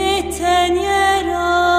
cennetten yer al.